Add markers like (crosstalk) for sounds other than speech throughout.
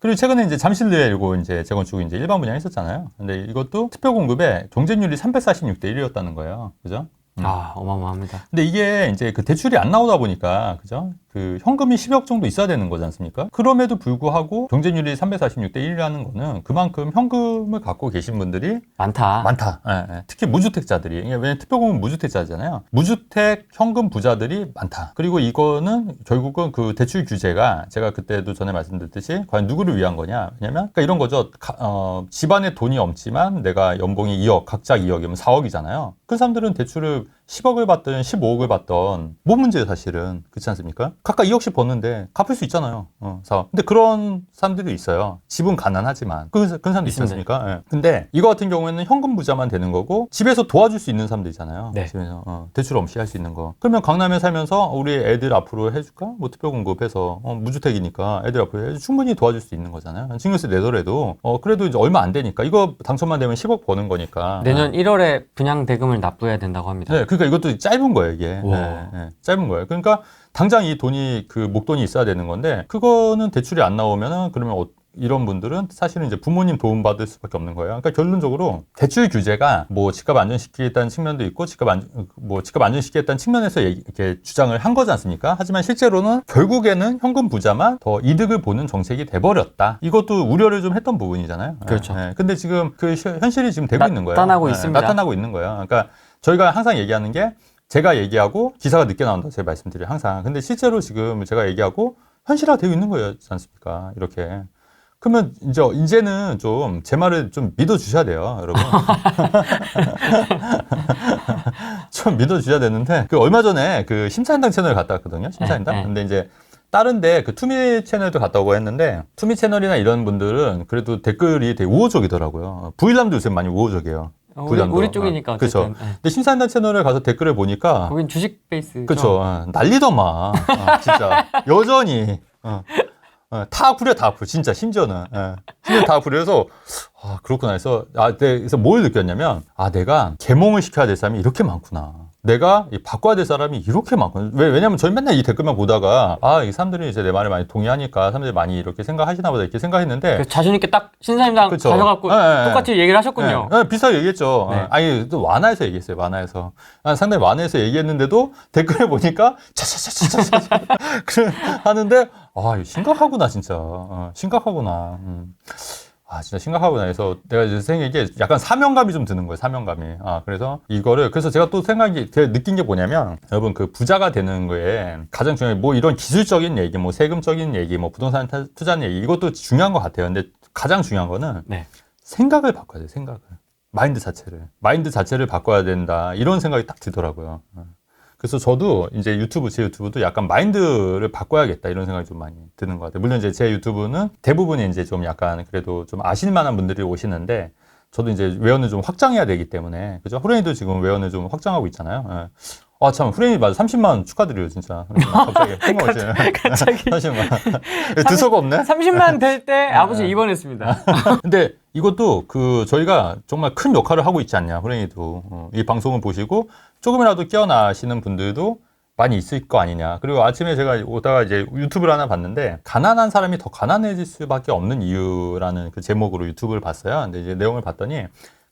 그리고 최근에 이제 잠실대에 이거 이제 재건축 이제 일반 분양 했었잖아요. 근데 이것도 투표 공급에 경쟁률이 346대 1이었다는 거예요. 그죠? 음. 아 어마어마합니다. 근데 이게 이제 그 대출이 안 나오다 보니까 그죠? 그 현금이 10억 정도 있어야 되는 거지 않습니까? 그럼에도 불구하고 경쟁률이 346대 1이라는 거는 그만큼 현금을 갖고 계신 분들이 많다. 많다. 예, 예. 특히 무주택자들이. 왜냐면 특별공은 무주택자잖아요. 무주택 현금 부자들이 많다. 그리고 이거는 결국은 그 대출 규제가 제가 그때도 전에 말씀드렸듯이 과연 누구를 위한 거냐. 왜냐면 그러니까 이런 거죠. 가- 어, 집안에 돈이 없지만 내가 연봉이 2억, 각자 2억이면 4억이잖아요. 그 사람들은 대출을 10억을 받든 15억을 받던 뭐 문제예요, 사실은. 그렇지 않습니까? 각각 2억씩 버는데 갚을 수 있잖아요. 어, 사업. 근데 그런 사람들이 있어요. 집은 가난하지만. 그, 그런 사람도 있지. 않습니까? 예. 근데 이거 같은 경우에는 현금 부자만 되는 거고 집에서 도와줄 수 있는 사람들 있잖아요. 네. 집에서 어, 대출 없이 할 수 있는 거. 그러면 강남에 살면서 우리 애들 앞으로 해줄까? 뭐 특별 공급해서 어, 무주택이니까 애들 앞으로 충분히 도와줄 수 있는 거잖아요. 증여세 내더라도 어 그래도 이제 얼마 안 되니까 이거 당첨만 되면 10억 버는 거니까. 내년 1월에 분양 대금을 납부해야 된다고 합니다. 네, 그 러니까 이것도 짧은 거예요, 이게. 와. 네, 네, 짧은 거예요. 그러니까 당장 이 돈이 그 목돈이 있어야 되는 건데 그거는 대출이 안 나오면은 그러면 어- 이런 분들은 사실은 이제 부모님 도움 받을 수밖에 없는 거예요. 그러니까 결론적으로 대출 규제가 뭐 집값 안정시키겠다는 측면도 있고 집값 안, 뭐 집값 안정시키겠다는 측면에서 얘기- 이렇게 주장을 한 거지 않습니까? 하지만 실제로는 결국에는 현금 부자만 더 이득을 보는 정책이 돼버렸다. 이것도 우려를 좀 했던 부분이잖아요. 그렇죠. 네, 네. 근데 지금 그 시- 현실이 지금 되고 있는 거예요. 나타나고 네, 있습니다. 나타나고 있는 거예요. 그러니까 저희가 항상 얘기하는 게 제가 얘기하고 기사가 늦게 나온다고 제가 말씀드려요. 항상. 근데 실제로 지금 제가 얘기하고 현실화 되고 있는 거예요. 지 않습니까? 이렇게. 그러면 이제 이제는 좀 제 말을 좀 믿어 주셔야 돼요, 여러분. (laughs) 좀 믿어 주셔야 되는데 그 얼마 전에 그 심사인당 채널 갔다 왔거든요. 심사인당. 네, 네. 근데 이제 다른데 그 투미 채널도 갔다 오고 했는데 투미 채널이나 이런 분들은 그래도 댓글이 되게 우호적이더라고요. 부일남도 요새 많이 우호적이에요. 어, 우리, 쪽이니까 아. 네. 근데 심사인단 채널에 가서 댓글을 보니까 거긴 주식 베이스. 그쵸. 어, 난리더만 어, 진짜. 여전히. 어, 어, 다 부려 다 부려 진짜 심지어는. 예. 심지어 다 부려서 아 그렇구나. 해서 아 네, 그래서 뭘 느꼈냐면 아 내가 개몽을 시켜야 될 사람이 이렇게 많구나 내가 이 바꿔야 될 사람이 이렇게 많구나 왜 왜냐면 저희 맨날 이 댓글만 보다가 아 이 사람들이 이제 내 말을 많이 동의하니까 사람들이 많이 이렇게 생각하시나 보다 이렇게 생각했는데 그래서 자신 있게 딱 신사임당 그쵸. 가져갖고 네, 네, 똑같이 얘기를 하셨군요. 네, 네, 비슷하게 얘기했죠. 네. 어, 아니, 또 완화해서 얘기했어요, 완화해서. 아, 상당히 완화해서 얘기했는데도 댓글에 보니까, 차차차차차차. (laughs) 하는데, 아, 심각하구나, 진짜. 어, 심각하구나. 음. 아, 진짜 심각하구나. 해서 내가 이제 생각한 게 약간 사명감이 좀 드는 거예요, 사명감이. 아, 그래서 이거를, 그래서 제가 또 생각이, 제가 느낀 게 뭐냐면, 여러분 그 부자가 되는 거에 가장 중요한 게뭐 이런 기술적인 얘기, 뭐 세금적인 얘기, 뭐 부동산 타- 투자하는 얘기, 이것도 중요한 것 같아요. 근데 가장 중요한 거는 네. 생각을 바꿔야 돼요, 생각을. 마인드 자체를. 마인드 자체를 바꿔야 된다. 이런 생각이 딱 들더라고요. 어. 그래서 저도 이제 유튜브, 제 유튜브도 약간 마인드를 바꿔야겠다. 이런 생각이 좀 많이 드는 것 같아요. 물론 이제 제 유튜브는 대부분이 이제 좀 약간 그래도 좀 아실 만한 분들이 오시는데 저도 이제 외연을 좀 확장해야 되기 때문에. 그죠? 후레이도 지금 외연을 좀 확장하고 있잖아요. 예. 아, 참, 후레이 맞아. 30만 축하드려요, 진짜. 갑자기. (laughs) 뜬금없이. 갑자기 (laughs) 30만. 드서가 없네? 30만 (laughs) 될때 네. 아버지 입원했습니다. 근데 이것도 그 저희가 정말 큰 역할을 하고 있지 않냐 호랭이도 어, 이 방송을 보시고 조금이라도 깨어나시는 분들도 많이 있을 거 아니냐 그리고 아침에 제가 오다가 이제 유튜브를 하나 봤는데 가난한 사람이 더 가난해질 수밖에 없는 이유라는 그 제목으로 유튜브를 봤어요 근데 이제 내용을 봤더니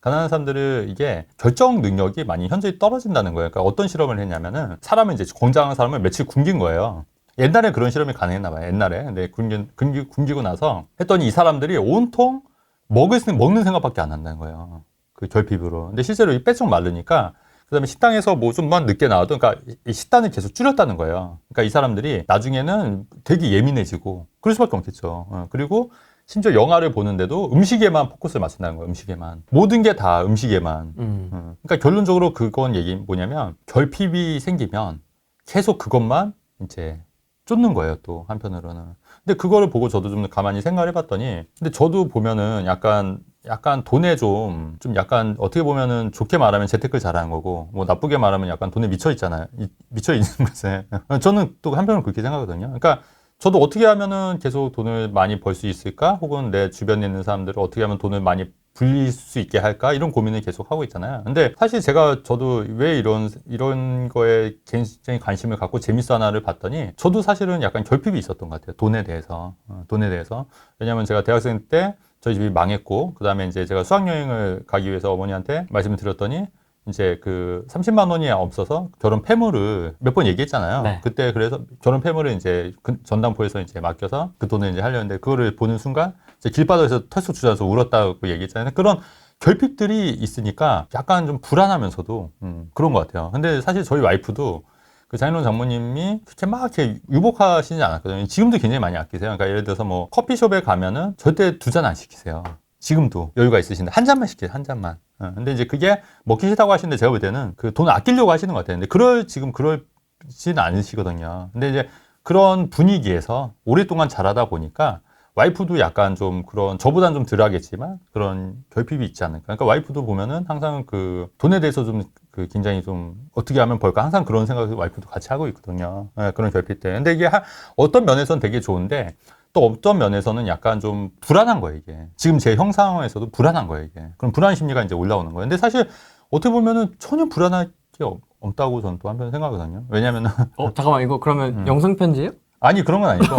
가난한 사람들은 이게 결정 능력이 많이 현저히 떨어진다는 거예요 그러니까 어떤 실험을 했냐면은 사람을 이제 공장한 사람을 며칠 굶긴 거예요 옛날에 그런 실험이 가능했나 봐요. 옛날에. 근데 굶기, 굶기, 굶기고 나서 했더니 이 사람들이 온통 먹을, 생- 먹는 생각밖에 안 한다는 거예요. 그 결핍으로. 근데 실제로 이 빼쩍 마르니까 그다음에 식당에서 뭐 좀만 늦게 나와도 이 식단을 계속 줄였다는 거예요. 그러니까 이 사람들이 나중에는 되게 예민해지고 그럴 수밖에 없겠죠. 어, 그리고 심지어 영화를 보는데도 음식에만 포커스를 맞춘다는 거예요. 음식에만. 모든 게 다 음식에만. 음. 음. 그러니까 결론적으로 그건 얘기 뭐냐면 결핍이 생기면 계속 그것만 이제 쫓는 거예요 또 한편으로는 근데 그거를 보고 저도 좀 가만히 생각을 해봤더니 근데 저도 보면은 약간 약간 돈에 좀 좀 약간 어떻게 보면은 좋게 말하면 재테크를 잘하는 거고 뭐 나쁘게 말하면 약간 돈에 미쳐 있잖아요 이- 미쳐 있는 (laughs) 것에 저는 또 한편으로 그렇게 생각하거든요 그러니까 저도 어떻게 하면은 계속 돈을 많이 벌 수 있을까 혹은 내 주변에 있는 사람들을 어떻게 하면 돈을 많이 불릴 수 있게 할까 이런 고민을 계속 하고 있잖아요. 근데 사실 제가 저도 왜 이런 이런 거에 굉장히 관심을 갖고 재밌어 하나를 봤더니 저도 사실은 약간 결핍이 있었던 것 같아요. 돈에 대해서 어, 돈에 대해서 왜냐하면 제가 대학생 때 저희 집이 망했고 그 다음에 이제 제가 수학여행을 가기 위해서 어머니한테 말씀을 드렸더니 이제 그 30만 원이 없어서 결혼 폐물을 몇 번 얘기했잖아요. 네. 그때 그래서 결혼 폐물을 이제 그 전담포에서 이제 맡겨서 그 돈을 이제 하려는데 그거를 보는 순간 이제 길바닥에서 털썩 주저앉아서 울었다고 얘기했잖아요. 그런 결핍들이 있으니까 약간 좀 불안하면서도 음, 그런 것 같아요. 근데 사실 저희 와이프도 그 장인론 장모님이 그렇게 막 이렇게 유복하시지 않았거든요. 지금도 굉장히 많이 아끼세요. 그러니까 예를 들어서 뭐 커피숍에 가면은 절대 두 잔 안 시키세요. 지금도 여유가 있으신데 한 잔만 시켜요. 한 잔만. 어, 근데 이제 그게 먹기 싫다고 하시는데 제가 볼 때는 그 돈을 아끼려고 하시는 것 같아요. 근데 그럴 지금 그럴지는 않으시거든요. 근데 이제 그런 분위기에서 오랫동안 자라다 보니까 와이프도 약간 좀 그런 저보다는 좀 덜하겠지만 그런 결핍이 있지 않을까. 그러니까 와이프도 보면은 항상 그 돈에 대해서 좀 그 굉장히 좀 어떻게 하면 벌까 항상 그런 생각을 와이프도 같이 하고 있거든요. 예, 그런 결핍 때. 근데 이게 하- 어떤 면에서는 되게 좋은데 또 어떤 면에서는 약간 좀 불안한 거예요, 이게. 지금 제 형 상황에서도 불안한 거예요, 이게. 그럼 불안 심리가 이제 올라오는 거예요. 근데 사실 어떻게 보면은 전혀 불안할 게 없- 없다고 저는 또 한편 생각하거든요. 왜냐면은 어 잠깐만 이거 그러면 음. 영상 편지예요? 아니 그런 건 아니고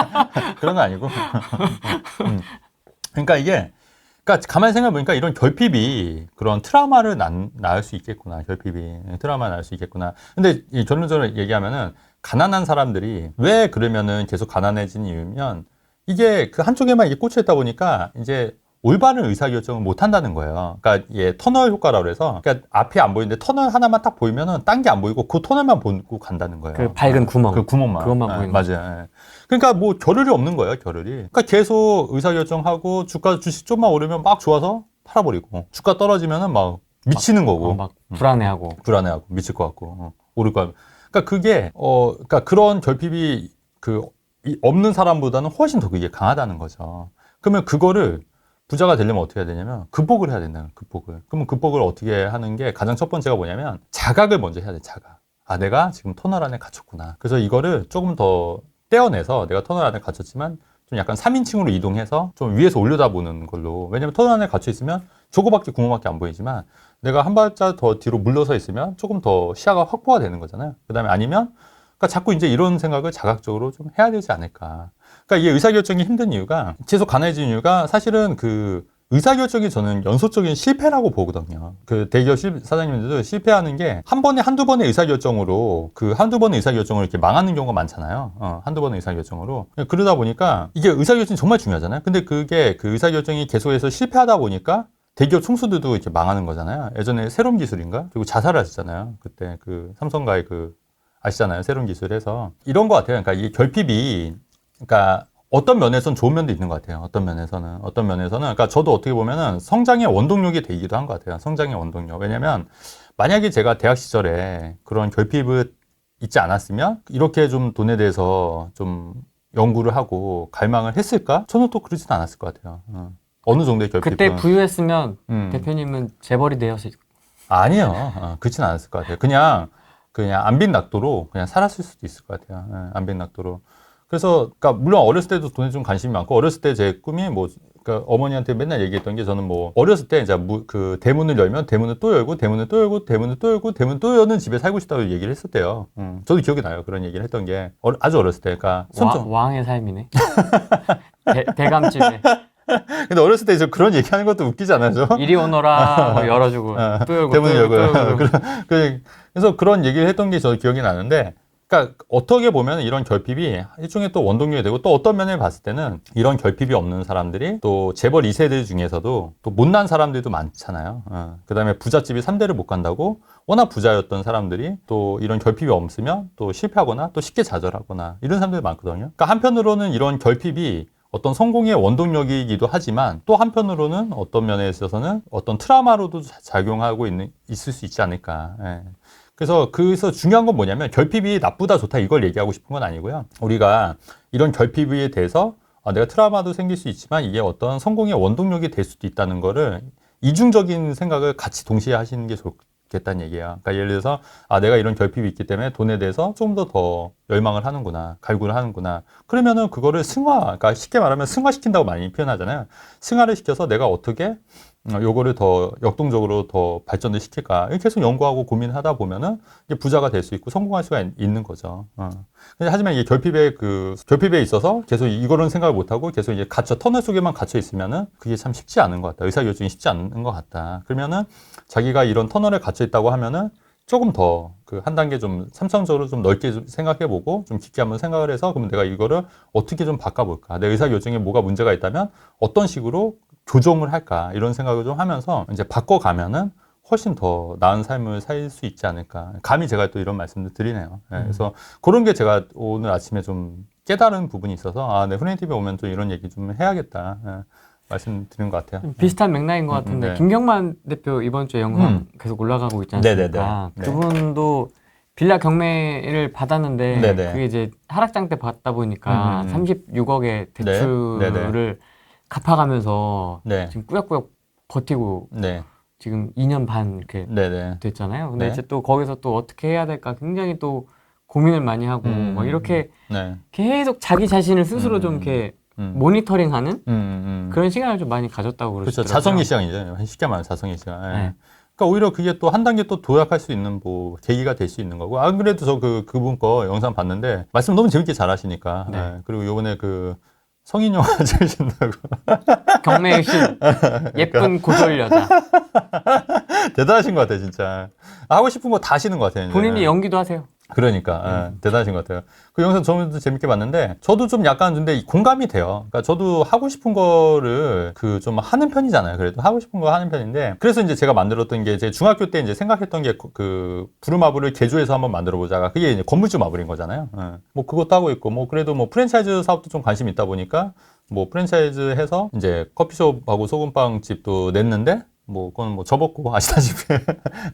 (laughs) 그런 건 아니고 음. 그러니까 이게 그러니까 가만히 생각해 보니까 이런 결핍이 그런 트라우마를 난, 낳을 수 있겠구나 결핍이 트라우마 낳을 수 있겠구나 근데 이 결론적으로 얘기하면은 가난한 사람들이 왜 그러면은 계속 가난해진 이유면 이게 그 한쪽에만 이게 꽂혀 있다 보니까 이제 올바른 의사결정을 못 한다는 거예요. 그러니까 얘 터널 효과라고 그래서 그러니까 앞이 안 보이는데 터널 하나만 딱 보이면은 딴 게 안 보이고 그 터널만 보고 간다는 거예요. 그 밝은 구멍. 그 구멍만. 그것만 예, 보이는 맞아요. 예. 그러니까 뭐 겨를이 없는 거예요, 겨를이. 그러니까 계속 의사결정하고 주가 주식 좀만 오르면 막 좋아서 팔아버리고 주가 떨어지면은 막 미치는 거고 어, 막 불안해하고. 불안해하고 미칠 것 같고 어, 오를 것 같고. 그러니까 그게 어 그러니까 그런 결핍이 그 이- 없는 사람보다는 훨씬 더 그게 강하다는 거죠. 그러면 그거를 부자가 되려면 어떻게 해야 되냐면 극복을 해야 된다는 극복을. 그러면 극복을 어떻게 하는 게 가장 첫 번째가 뭐냐면 자각을 먼저 해야 돼, 자각. 아, 내가 지금 터널 안에 갇혔구나. 그래서 이거를 조금 더 떼어내서 내가 터널 안에 갇혔지만 좀 약간 3인칭으로 이동해서 좀 위에서 올려다보는 걸로. 왜냐면 터널 안에 갇혀 있으면 저거밖에 구멍밖에 안 보이지만 내가 한 발짝 더 뒤로 물러서 있으면 조금 더 시야가 확보가 되는 거잖아요. 그 다음에 아니면 그러니까 자꾸 이제 이런 생각을 자각적으로 좀 해야 되지 않을까. 그러니까 이게 의사결정이 힘든 이유가 계속 가난해진 이유가 사실은 그 의사결정이 저는 연속적인 실패라고 보거든요. 그 대기업 실- 사장님들도 실패하는 게 한 번에 한두 번의 의사결정으로 그 한두 번의 의사결정으로 이렇게 망하는 경우가 많잖아요. 어, 한두 번의 의사결정으로. 그러다 보니까 이게 의사결정이 정말 중요하잖아요. 근데 그게 그 의사결정이 계속해서 실패하다 보니까 대기업 총수들도 이렇게 망하는 거잖아요. 예전에 새로운 기술인가? 그리고 자살을 하셨잖아요. 그때 그 삼성과의 그 아시잖아요. 새로운 기술에서. 이런 것 같아요. 그러니까 이 결핍이, 그러니까 어떤 면에서는 좋은 면도 있는 것 같아요. 어떤 면에서는. 어떤 면에서는. 그러니까 저도 어떻게 보면은 성장의 원동력이 되기도 한 것 같아요. 성장의 원동력. 왜냐면 만약에 제가 대학 시절에 그런 결핍을 있지 않았으면 이렇게 좀 돈에 대해서 좀 연구를 하고 갈망을 했을까? 저는 또 그러진 않았을 것 같아요. 어. 어느 정도의 결핍은. 그때 부유했으면 음. 대표님은 재벌이 되었을 아니요. 어, 그렇진 않았을 것 같아요. 그냥, 그냥 안빈 낙도로 그냥 살았을 수도 있을 것 같아요. 예, 안빈 낙도로. 그래서, 그러니까 물론 어렸을 때도 돈에 좀 관심이 많고, 어렸을 때 제 꿈이 뭐, 그러니까 어머니한테 맨날 얘기했던 게 저는 뭐, 어렸을 때 이제 무- 그 대문을 열면 대문을 또 열고, 대문을 또 열고, 대문을 또 열고, 대문 또 여는 집에 살고 싶다고 얘기를 했었대요. 음, 저도 기억이 나요. 그런 얘기를 했던 게. 어, 아주 어렸을 때. 그러니까. 왕, 왕의 삶이네. (laughs) 대, 대감집에 (laughs) 근데 어렸을 때저 그런 얘기하는 것도 웃기지 않아요? 저? 이리 오너라 (laughs) 뭐 열어주고 어, 또 열고 대문을 열고요. 열고. 그- 그래서 그런 얘기를 했던 게 저 기억이 나는데, 그러니까 어떻게 보면 이런 결핍이 일종의 또 원동력이 되고 또 어떤 면을 봤을 때는 이런 결핍이 없는 사람들이 또 재벌 2세대 중에서도 또 못난 사람들도 많잖아요. 어. 그 다음에 부잣집이 3대를 못 간다고 워낙 부자였던 사람들이 또 이런 결핍이 없으면 또 실패하거나 또 쉽게 좌절하거나 이런 사람들이 많거든요. 그러니까 한편으로는 이런 결핍이 어떤 성공의 원동력이기도 하지만 또 한편으로는 어떤 면에 있어서는 어떤 트라우마로도 자- 작용하고 있는 있을 수 있지 않을까. 예. 그래서 그래서 중요한 건 뭐냐면 결핍이 나쁘다 좋다 이걸 얘기하고 싶은 건 아니고요. 우리가 이런 결핍에 대해서 아, 내가 트라우마도 생길 수 있지만 이게 어떤 성공의 원동력이 될 수도 있다는 거를 이중적인 생각을 같이 동시에 하시는 게 좋, 있겠다는 얘기야. 그러니까 예를 들어서 아 내가 이런 결핍이 있기 때문에 돈에 대해서 좀 더 더 열망을 하는구나, 갈구를 하는구나. 그러면은 그거를 승화, 그러니까 쉽게 말하면 승화시킨다고 많이 표현하잖아요. 승화를 시켜서 내가 어떻게 어, 요거를 더 역동적으로 더 발전을 시킬까? 계속 연구하고 고민하다 보면은 이제 부자가 될 수 있고 성공할 수가 있- 있는 거죠. 어. 하지만 이게 결핍에 그 결핍에 있어서 계속 이거는 생각을 못 하고 계속 이제 갇혀 터널 속에만 갇혀 있으면은 그게 참 쉽지 않은 것 같다. 의사 결정이 쉽지 않은 것 같다. 그러면은 자기가 이런 터널에 갇혀 있다고 하면은 조금 더 그 한 단계 좀 삼성적으로 좀 넓게 좀 생각해보고 좀 깊게 한번 생각을 해서 그럼 내가 이거를 어떻게 좀 바꿔볼까? 내 의사 결정에 뭐가 문제가 있다면 어떤 식으로 교정을 할까? 이런 생각을 좀 하면서 이제 바꿔가면은 훨씬 더 나은 삶을 살 수 있지 않을까. 감히 제가 또 이런 말씀을 드리네요. 예, 그래서 그런 게 제가 오늘 아침에 좀 깨달은 부분이 있어서 아, 네, TV에 오면 또 이런 얘기 좀 해야겠다. 예, 말씀드린 것 같아요. 좀 비슷한 맥락인 것 음, 같은데 네. 김경만 대표 이번 주에 영상 음. 계속 올라가고 있지 네네네. 않습니까? 네. 그분도 빌라 경매를 받았는데 네네. 그게 이제 하락장 때 받다 보니까 음, 음, 음. 36억의 대출을 네네. 갚아가면서 네, 지금 꾸역꾸역 버티고 네, 지금 2년 반 이렇게 네, 네. 됐잖아요. 근데 네. 이제 또 거기서 또 어떻게 해야 될까 굉장히 또 고민을 많이 하고 음, 뭐 이렇게 네. 계속 자기 자신을 스스로 음, 좀 이렇게 음. 모니터링하는 음, 음. 그런 시간을 좀 많이 가졌다고 그렇죠. 그러시더라고요. 자성의 시간이죠. 쉽게 말하면 자성의 시간. 예. 네. 그러니까 오히려 그게 또 한 단계 또 도약할 수 있는 뭐 계기가 될 수 있는 거고. 안 그래도 저 그 그분 거 영상 봤는데 말씀 너무 재밌게 잘하시니까. 네. 예. 그리고 요번에 그 성인 영화 (laughs) 찍으신다고 경매의 신 예쁜 고졸 여자 (laughs) 대단하신 것 같아요, 진짜. 하고 싶은 거 다 하시는 것 같아요. 이제. 본인이 연기도 하세요. 그러니까 예, 대단하신 것 같아요. 그 영상 저도 재밌게 봤는데 저도 좀 약간 근데 공감이 돼요. 그러니까 저도 하고 싶은 거를 그 좀 하는 편이잖아요. 그래도 하고 싶은 거 하는 편인데 그래서 이제 제가 만들었던 게 제 중학교 때 이제 생각했던 게 그 부루마블을 개조해서 한번 만들어 보자가 그게 이제 건물주 마블인 거잖아요. 예. 뭐 그것도 하고 있고 뭐 그래도 뭐 프랜차이즈 사업도 좀 관심 이 있다 보니까 뭐 프랜차이즈 해서 이제 커피숍하고 소금빵 집도 냈는데 뭐 그건 뭐 접었고 (laughs) 아시다시피.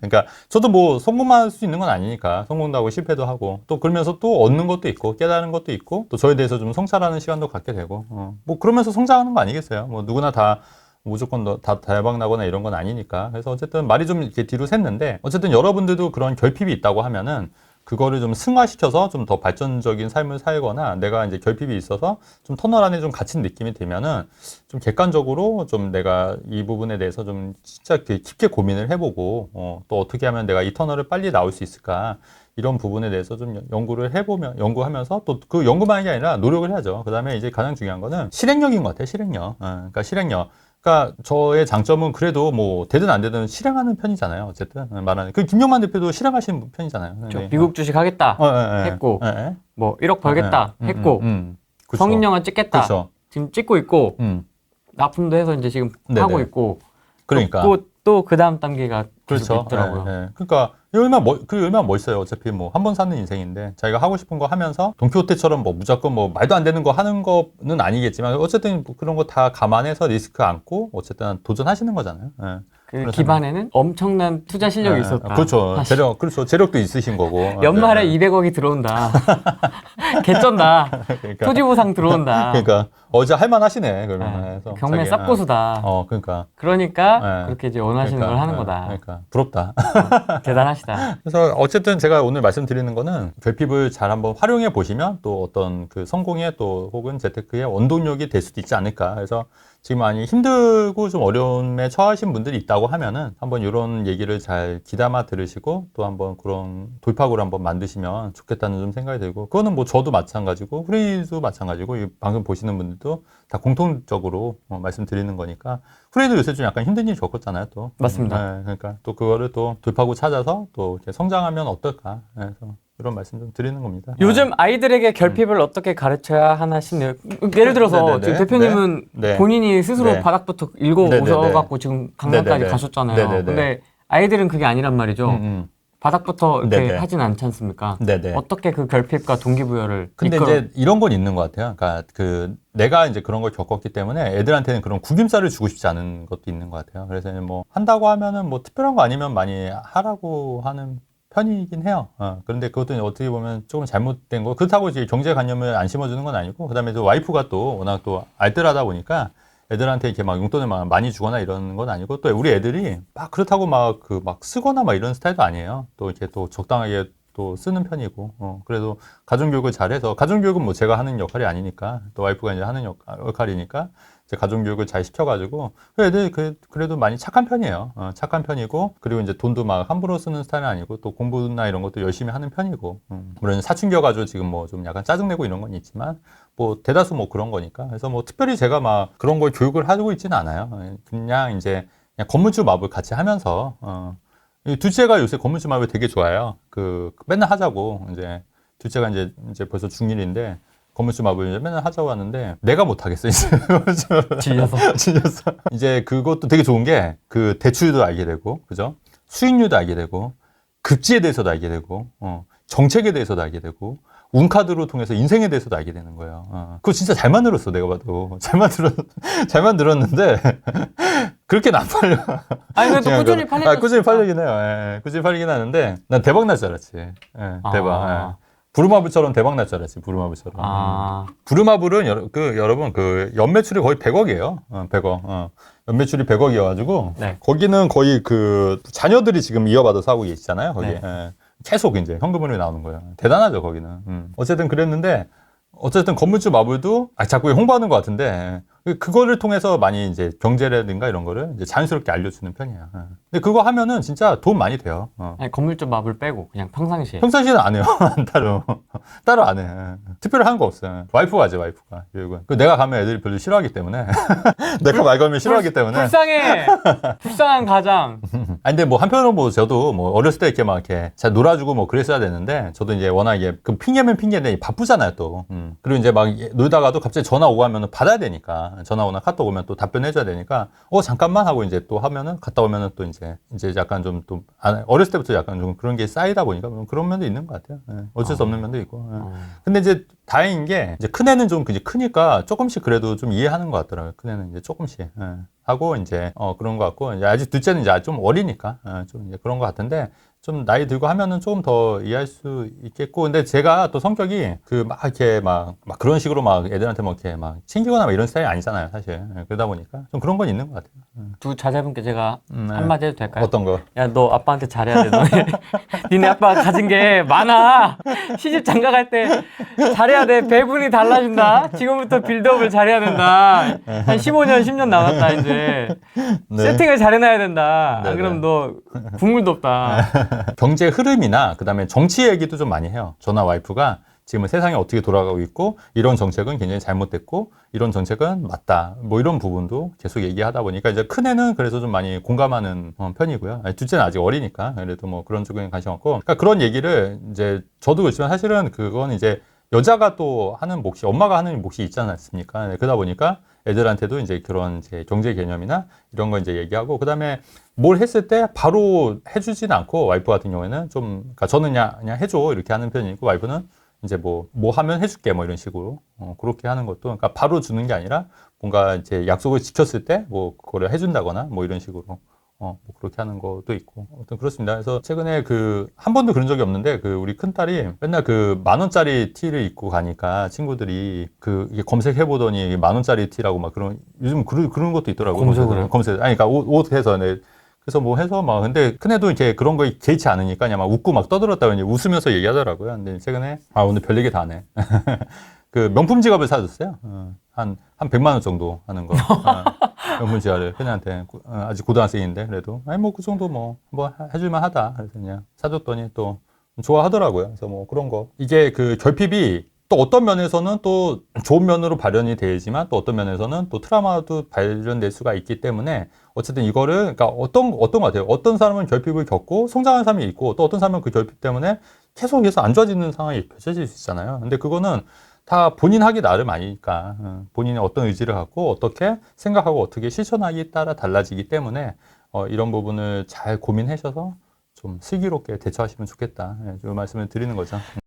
그러니까 저도 뭐 성공할 수 있는 건 아니니까 성공도 하고 실패도 하고 또 그러면서 또 얻는 것도 있고 깨달은 것도 있고 또 저에 대해서 좀 성찰하는 시간도 갖게 되고 어. 뭐 그러면서 성장하는 거 아니겠어요? 뭐 누구나 다 무조건 더- 다 대박 나거나 이런 건 아니니까. 그래서 어쨌든 말이 좀 이렇게 뒤로 샜는데 어쨌든 여러분들도 그런 결핍이 있다고 하면은 그거를 좀 승화시켜서 좀 더 발전적인 삶을 살거나 내가 이제 결핍이 있어서 좀 터널 안에 좀 갇힌 느낌이 들면은 좀 객관적으로 좀 내가 이 부분에 대해서 좀 진짜 깊게 고민을 해보고 어, 또 어떻게 하면 내가 이 터널을 빨리 나올 수 있을까 이런 부분에 대해서 좀 연- 연구를 해보면 연구하면서 또 그 연구만이 게 아니라 노력을 해야죠. 그다음에 이제 가장 중요한 거는 실행력인 것 같아요. 실행력. 어, 그러니까 실행력. 그러니까 저의 장점은 그래도 뭐 되든 안 되든 실행하는 편이잖아요. 어쨌든 말하는 그 김용만 대표도 실행하시는 편이잖아요. 저 네. 미국 주식 하겠다 어, 예, 예. 했고, 예, 예. 뭐 1억 벌겠다 음, 했고 음, 음. 그쵸. 성인 영화 찍겠다 그렇죠. 지금 찍고 있고 음. 납품도 해서 이제 지금 네네. 하고 있고 그러니까. 또 그 다음 단계가 그렇죠. 있더라고요. 예, 예. 그러니까 이 얼마나 멋, 그 얼마나 멋있어요. 어차피 뭐 한 번 사는 인생인데 자기가 하고 싶은 거 하면서 돈키호테처럼 뭐 무조건 뭐 말도 안 되는 거 하는 거는 아니겠지만 어쨌든 뭐 그런 거 다 감안해서 리스크 안고 어쨌든 도전하시는 거잖아요. 예. 그. 기반에는 엄청난 투자 실력이 예, 있었다. 그렇죠. 사실. 재력, 그렇죠. 재력도 있으신 거고. 연말에 네, 200억이 들어온다. (laughs) (laughs) 개쩐다. 그러니까, 토지 보상 들어온다. 그러니까 어제 할만 하시네. 그러면 네. 해서 경매 자기, 쌉고수다. 어, 그러니까. 그러니까 네. 그렇게 이제 원하시는 그러니까, 걸 하는 예, 거다. 그러니까 부럽다. 대단하시다. (laughs) 그래서 어쨌든 제가 오늘 말씀드리는 거는 결핍을 잘 한번 활용해 보시면 또 어떤 그 성공의 또 혹은 재테크의 원동력이 될 수도 있지 않을까. 그래서 지금 많이 힘들고 좀 어려움에 처하신 분들이 있다고 하면은 한번 이런 얘기를 잘 귀담아 들으시고 또 한번 그런 돌파구를 한번 만드시면 좋겠다는 좀 생각이 들고 그거는 뭐 저도 마찬가지고 후레이도 마찬가지고 이 방송 보시는 분들도 다 공통적으로 어, 말씀드리는 거니까 후레이도 요새 좀 약간 힘든 일이 겪었잖아요 또 맞습니다. 네, 그러니까 또 그거를 또 돌파구 찾아서 또 이렇게 성장하면 어떨까 그래서 이런 말씀 좀 드리는 겁니다. 요즘 아이들에게 결핍을 어떻게 가르쳐야 하나 싶네요. 예를 들어서 음. 네네네. 지금 대표님은 네. 본인이 스스로 네. 바닥부터 읽어. 오셔갖고 지금 강남까지. 가셨잖아요. 네네네. 근데 아이들은 그게 아니란 말이죠. 음, 음. 바닥부터 이렇게 네네. 하진 않지 않습니까? 네네. 어떻게 그 결핍과 동기부여를 근데 이끌어- 이제 이런 건 있는 것 같아요. 그러니까 그 내가 이제 그런 걸 겪었기 때문에 애들한테는 그런 구김살을 주고 싶지 않은 것도 있는 것 같아요. 그래서 뭐 한다고 하면은 뭐 특별한 거 아니면 많이 하라고 하는 편이긴 해요. 어, 그런데 그것도 어떻게 보면 조금 잘못된 거. 그렇다고 이제 경제관념을 안 심어주는 건 아니고, 그 다음에 또 와이프가 또 워낙 또 알뜰하다 보니까 애들한테 이렇게 막 용돈을 막 많이 주거나 이런 건 아니고 또 우리 애들이 막 그렇다고 막 그 막 쓰거나 막 이런 스타일도 아니에요. 또 이렇게 또 적당하게 또 쓰는 편이고 어, 그래도 가정교육을 잘해서 가정교육은 뭐 제가 하는 역할이 아니니까 또 와이프가 이제 하는 역, 역할이니까 이제 가정교육을 잘 시켜가지고 그 애들 그, 그래도 많이 착한 편이에요. 어, 착한 편이고 그리고 이제 돈도 막 함부로 쓰는 스타일은 아니고 또 공부나 이런 것도 열심히 하는 편이고 음, 물론 사춘기여가지고 지금 뭐 좀 약간 짜증내고 이런 건 있지만 뭐 대다수 뭐 그런 거니까 그래서 뭐 특별히 제가 막 그런 걸 교육을 하고 있지는 않아요. 그냥 이제 그냥 건물주 마블 같이 하면서 어, 이 둘째가 요새 건물주 마블 되게 좋아해요. 그 맨날 하자고 이제 둘째가 이제 이제 벌써 중1인데 건물주 마블 이제 맨날 하자고 하는데 내가 못 하겠어 이제 (laughs) 질려서. (laughs) 질렸어. 이제 그것도 되게 좋은 게 그 대출도 알게 되고 그죠? 수익률도 알게 되고 급지에 대해서도 알게 되고 어, 정책에 대해서도 알게 되고 운카드로 통해서 인생에 대해서도 알게 되는 거예요. 어. 그거 진짜 잘 만들었어 내가 봐도 (laughs) 잘 만들었 (laughs) 잘 만들었는데 그렇게는 안 팔려. 아니 그래도 꾸준히 그- 팔리는 아, 꾸준히 팔리긴 해요. 예, 꾸준히 팔리긴 하는데 난 대박 날 줄 알았지. 예, 대박. 아. 예. 부루마블처럼 대박 날 줄 알았지. 부루마블처럼. 아, 부루마블은 여러, 그 여러분 그 연매출이 거의 100억이에요. 어, 100억. 어. 연매출이 100억이어가지고 네. 거기는 거의 그 자녀들이 지금 이어받아서 하고 계시잖아요. 거기 네. 예. 계속 이제 현금으로 나오는 거예요. 대단하죠 거기는. 음. 어쨌든 그랬는데 어쨌든 건물주 마블도 아, 자꾸 홍보하는 것 같은데 그- 그거를 통해서 많이 이제 경제라든가 이런 거를 이제 자연스럽게 알려주는 편이에요. 예. 근데 그거 하면은 진짜 돈 많이 돼요. 어. 아니 건물주 마블 빼고 그냥 평상시에. 평상시에는 안 해요. (laughs) 따로. 따로 안 해. 특별히 하는 거 없어요. 와이프가 하지, 와이프가. 교육은. 그 내가 가면 애들이 별로 싫어하기 때문에. (laughs) 내가 말 걸면 싫어하기 때문에. 불쌍해. (laughs) 불쌍한 가장. 아니, 근데 뭐 한편으로 뭐 저도 뭐 어렸을 때 이렇게 막 이렇게 잘 놀아주고 뭐 그랬어야 되는데 저도 이제 워낙 이게 그 핑계면 핑계인데 바쁘잖아요 또. 음. 그리고 이제 막 놀다가도 갑자기 전화 오고 하면은 받아야 되니까 전화 오나 카톡 오면 또 답변해줘야 되니까 어, 잠깐만 하고 이제 또 하면은 갔다 오면은 또 이제 이제 약간 좀 또 어렸을 때부터 약간 좀 그런 게 쌓이다 보니까 뭐 그런 면도 있는 것 같아요. 예. 어쩔 수 없는 면도 있고. 예. 어. 근데 이제 다행인 게 이제 큰 애는 좀 이제 크니까 조금씩 그래도 좀 이해하는 것 같더라고요. 큰 애는 이제 조금씩 예. 하고 이제 어 그런 것 같고 이제 아직 둘째는 이제 좀 어리니까 예, 좀 이제 그런 것 같은데 좀 나이 들고 하면은 조금 더 이해할 수 있겠고 근데 제가 또 성격이 그 막 이렇게 막, 막 그런 식으로 막 애들한테 막 이렇게 막 챙기거나 막 이런 스타일이 아니잖아요 사실 예, 그러다 보니까 좀 그런 건 있는 것 같아요. 두 자제분께 제가 음, 네. 한마디 해도 될까요? 어떤 거? 야, 너 아빠한테 잘해야 돼. 너네, (laughs) 니네 아빠 가진 게 많아. 시집 장가 갈 때 잘해 야 돼. 배분이 달라진다. 지금부터 빌드업을 잘해야 된다. 한 15년, 10년 남았다, 이제. 네. 세팅을 잘해놔야 된다. 네, 안 그럼 너 국물도 없다. (laughs) 경제 흐름이나 그다음에 정치 얘기도 좀 많이 해요. 저나 와이프가 지금 세상이 어떻게 돌아가고 있고 이런 정책은 굉장히 잘못됐고 이런 정책은 맞다. 뭐 이런 부분도 계속 얘기하다 보니까 이제 큰 애는 그래서 좀 많이 공감하는 어, 편이고요. 아니, 둘째는 아직 어리니까 그래도 뭐 그런 쪽에 관심 없고 그러니까 그런 얘기를 이제 저도 그렇지만 사실은 그건 이제 여자가 또 하는 몫이 엄마가 하는 몫이 있지 않습니까? 네, 그러다 보니까 애들한테도 이제 그런 이제 경제 개념이나 이런 거 이제 얘기하고 그다음에 뭘 했을 때 바로 해주지는 않고 와이프 같은 경우에는 좀 그러니까 저는 그냥 그냥 해줘 이렇게 하는 편이고 와이프는 이제 뭐뭐 하면 해줄게 뭐 이런 식으로 어, 그렇게 하는 것도 그러니까 바로 주는 게 아니라 뭔가 이제 약속을 지켰을 때 뭐 그거를 해준다거나 뭐 이런 식으로 어, 뭐 그렇게 하는 것도 있고. 아무튼 그렇습니다. 그래서 최근에 그, 한 번도 그런 적이 없는데, 그, 우리 큰딸이 맨날 그 만 원짜리 티를 입고 가니까 친구들이 그, 이게 검색해보더니 만 원짜리 티라고 막 그런, 요즘 그런, 그런 것도 있더라고요. 검색을? 검색. 아니, 그러니까 옷, 옷 해서, 네. 그래서 뭐 해서 막, 근데 큰애도 이렇게 그런 거에 개의치 않으니까 그냥 막 웃고 막 떠들었다고 이제 웃으면서 얘기하더라고요. 근데 최근에, 아, 오늘 별 얘기 다 하네. 그 명품 지갑을 사줬어요. 어, 한, 한 100만 원 정도 하는 거. 어, (laughs) 지갑을 큰애한테 고- 어, 아직 고등학생인데 그래도 아니 뭐 그 정도 뭐 하- 해줄만 하다. 그래서 그냥 사줬더니 또 좋아하더라고요. 그래서 뭐 그런 거. 이게 그 결핍이 또 어떤 면에서는 또 좋은 면으로 발현이 되지만 또 어떤 면에서는 또 트라우마도 발현될 수가 있기 때문에 어쨌든 이거를 그러니까 어떤 어떤 것 같아요. 어떤 사람은 결핍을 겪고 성장하는 사람이 있고 또 어떤 사람은 그 결핍 때문에 계속해서 안 좋아지는 상황이 펼쳐질 수 있잖아요. 근데 그거는 다 본인 하기 나름 아니니까 어, 본인의 어떤 의지를 갖고 어떻게 생각하고 어떻게 실천하기에 따라 달라지기 때문에 어, 이런 부분을 잘 고민하셔서 좀 슬기롭게 대처하시면 좋겠다. 예, 좀 말씀을 드리는 거죠.